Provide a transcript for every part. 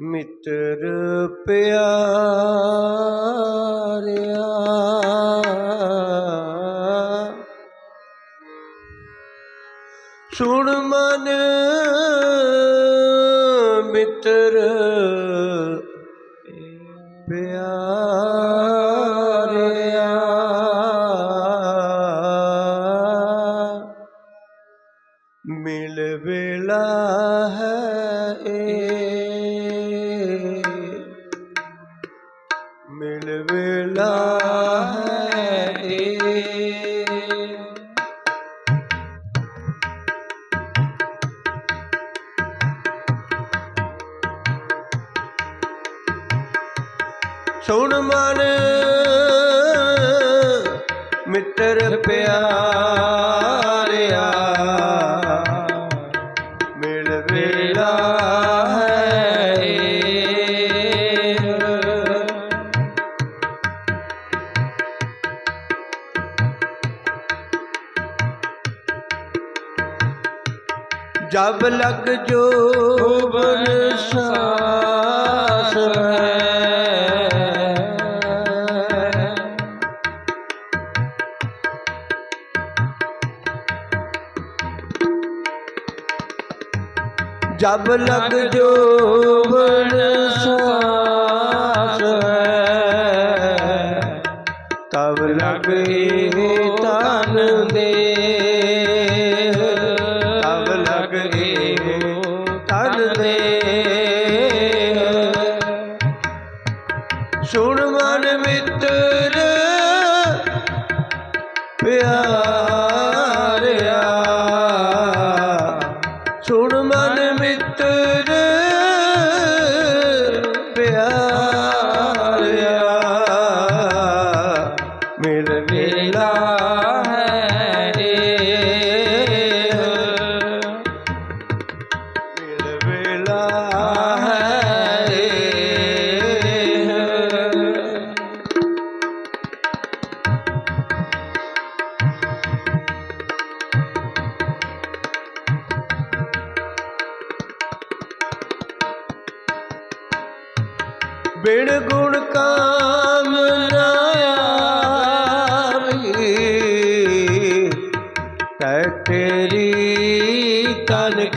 ਮਿੱਤਰ ਪਿਆਰਿਆ ਸੁਣ ਮਨ ਮਿੱਤਰ ਪਿਆਰਿਆ। ਸੁਣ ਮਨ ਮਿੱਤਰ ਪਿਆਰਿਆ ਮਿਲ ਵੇਲਾ ਹੈ। ਜਬ ਲਗ ਜੋ ਬਰਸਾਸ ਜਬ ਲਗ ਜੋ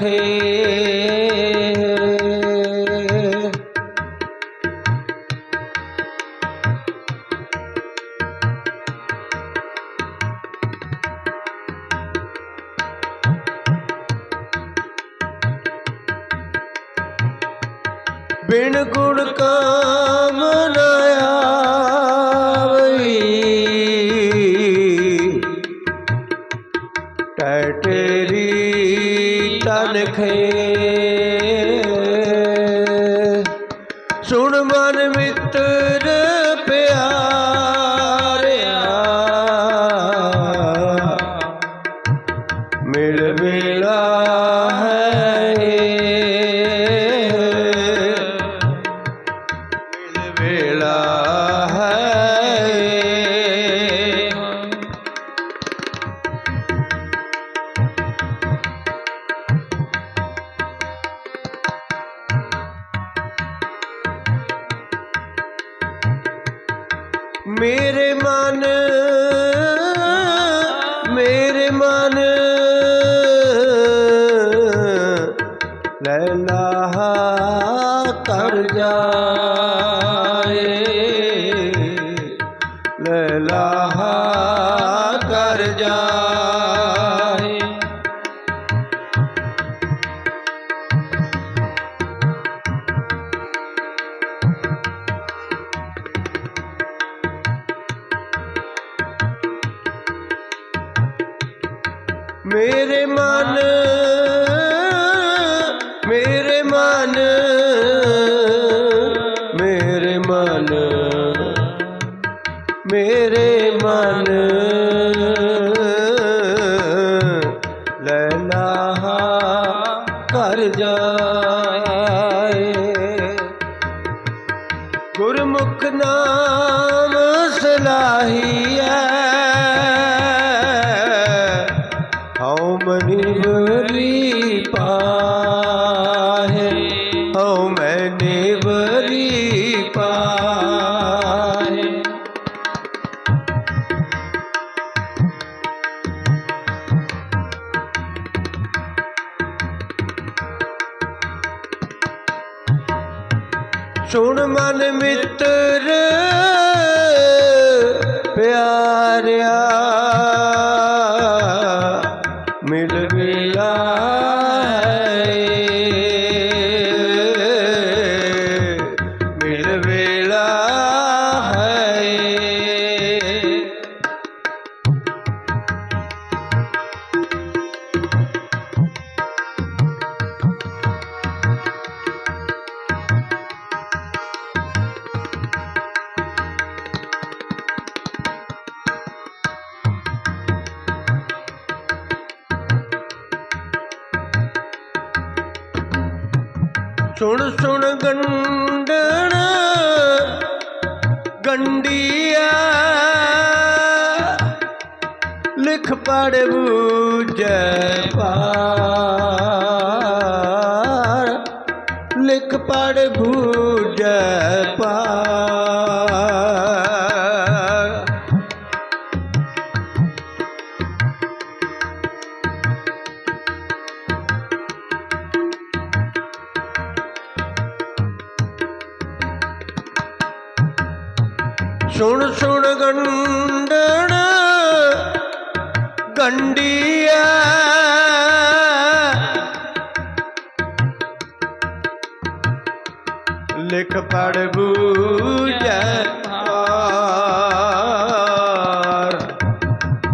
ਖੇਰੇ। ਬਿਨ ਗੁਣ ਕਾਮ ਨ ਆਵਈ। ਟੈ ਤੇਰੀ ਤਨ ਮਨ ਲੈਲਾ ਕਰ ਜਾਏ ਮੇਰੇ ਮਨ ਮੇਰੇ ਮਨ ਮੇਰੇ ਮਨ ਮੇਰੇ ਮਨ। ਲੈਲਾ ਕਰ ਜਾਏ। ਗੁਰਮੁਖ ਨਾਮ ਸਲਾਹੀਐ। ਸੁਣ ਮਨ ਮਿੱਤਰ। ਸੁਣ ਸੁਣ ਗੰਡਣ ਗੰਡੀਆ ਲਿਖ ਪੜ ਬੂਝੈ ਪਾਰ। ਲਿਖ ਪੜ ਬੂਝੈ ਪਾਰ। ਲਿਖ ਪੜ ਬੂਝੈ ਪਾਰ।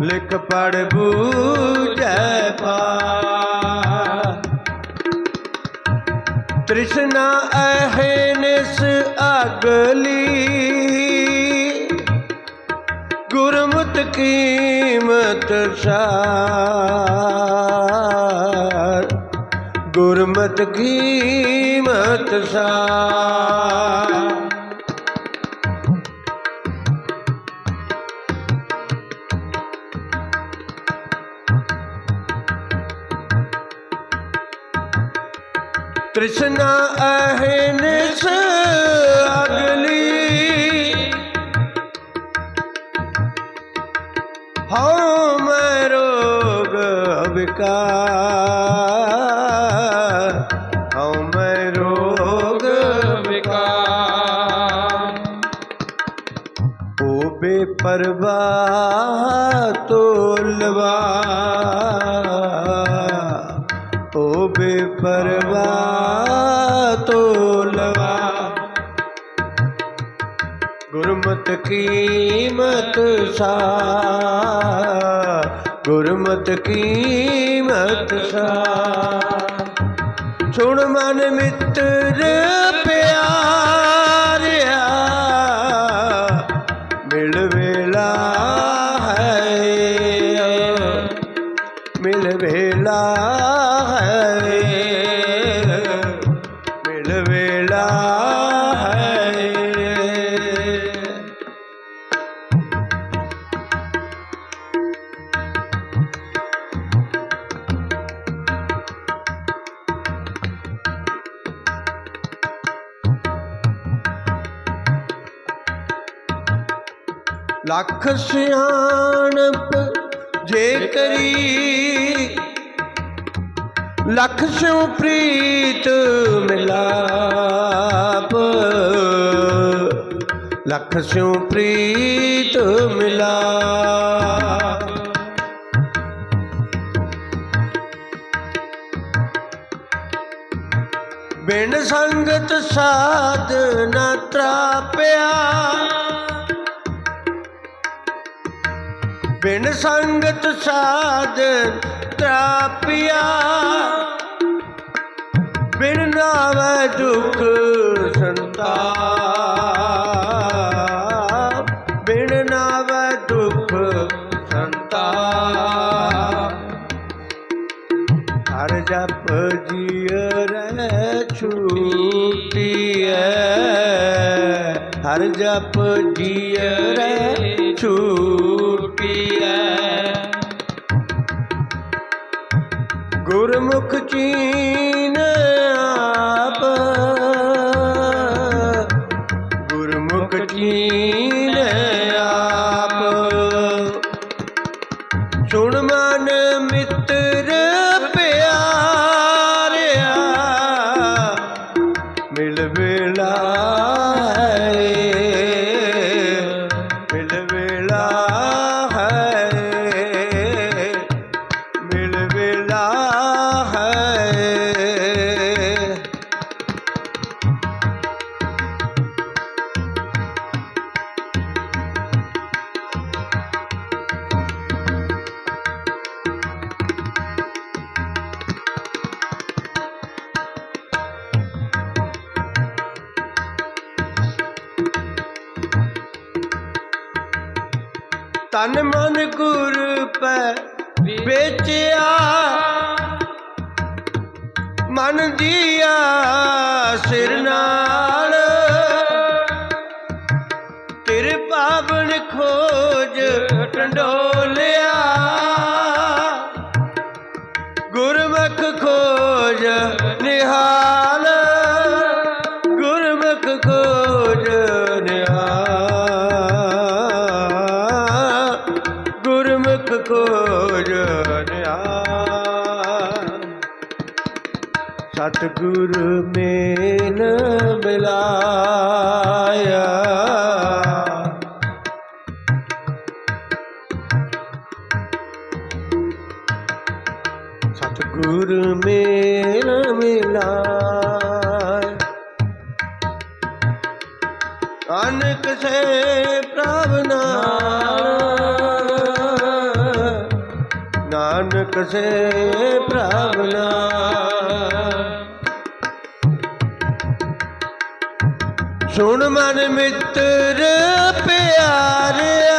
ਲਿਖ ਪੜ ਬੂਝੈ ਪਾਰ। ਤ੍ਰਿਸ਼ਨਾ ਅਹਨਿਸ ਅਗਲੀ। ਗੁਰਮਤ ਕੀਮਤ ਸਾਰ। ਗੁਰਮਤ ਕੀਮਤ ਸਾਰ ਤ੍ਰਿਸ਼ਨਾ ਅਹਨਿਸ ਅਗਲੀ। ਹਉ ਮੈਂ ਰੋਗ ਵਿਕਾਰ ਬੇਪਰਵਾਹ ਤੋਲਵਾ ਓ ਬੇਪਰਵਾਹ ਤੋਲਵਾ ਗੁਰਮਤ ਕੀਮਤ ਸਾ ਗੁਰਮਤ ਕੀਮਤ ਸਾ ਸੁਣ ਮਨ ਮਿੱਤਰ ਲੱਖ ਸਿਆਣਪ ਜੇ ਕਰੀ, ਲੱਖ ਸਿਉ ਪ੍ਰੀਤ ਮਿਲਾਪ। ਲੱਖ ਸਿਉ ਪ੍ਰੀਤ ਮਿਲਾਪ। ਬਿਨ ਸੰਗਤ ਸਾਧ ਨ ਤਰਾਪਿਆ। ਬਿਨ ਸੰਗਤ ਸਾਧ ਤਰਾਪਿਆ। ਬਿਨ ਨਾਵੈ ਦੁਖ ਸੰਤਾ ਬਿਨ ਨਾਵੈ ਦੁਖ ਸੰਤਾਪ। ਹਰ ਜਪ ਜੀਅ ਛੂਟੀਐ। ਹਰ ਜਪ ਜੀਅ ਛੂਟੀਐ ਗੁਰਮੁਖ ਚੀਨ ਤਨ ਮਨ ਗੁਰ ਪੈ ਵੇਚਿਆ। ਮਨ ਦੀਆ ਸਿਰ ਨਾਲ। ਤੇਰੇ ਪਾਵਨ ਖੋਜ ਟੰਡੋਲਿਆ ਸਤਿਗੁਰ ਮੇਨ ਮਿਲਾਇਆ ਸਤਿਗੁਰ ਮੇਨ ਮਿਲਾਇਆ ਅਨਕ ਸੇ ਪ੍ਰਭ ਨਾਲ। ਨਾਨਕ ਸੇ ਪ੍ਰਭ ਨਾਲ। ਸੁਣ ਮਨ ਮਿੱਤਰ ਪਿਆਰਿਆ।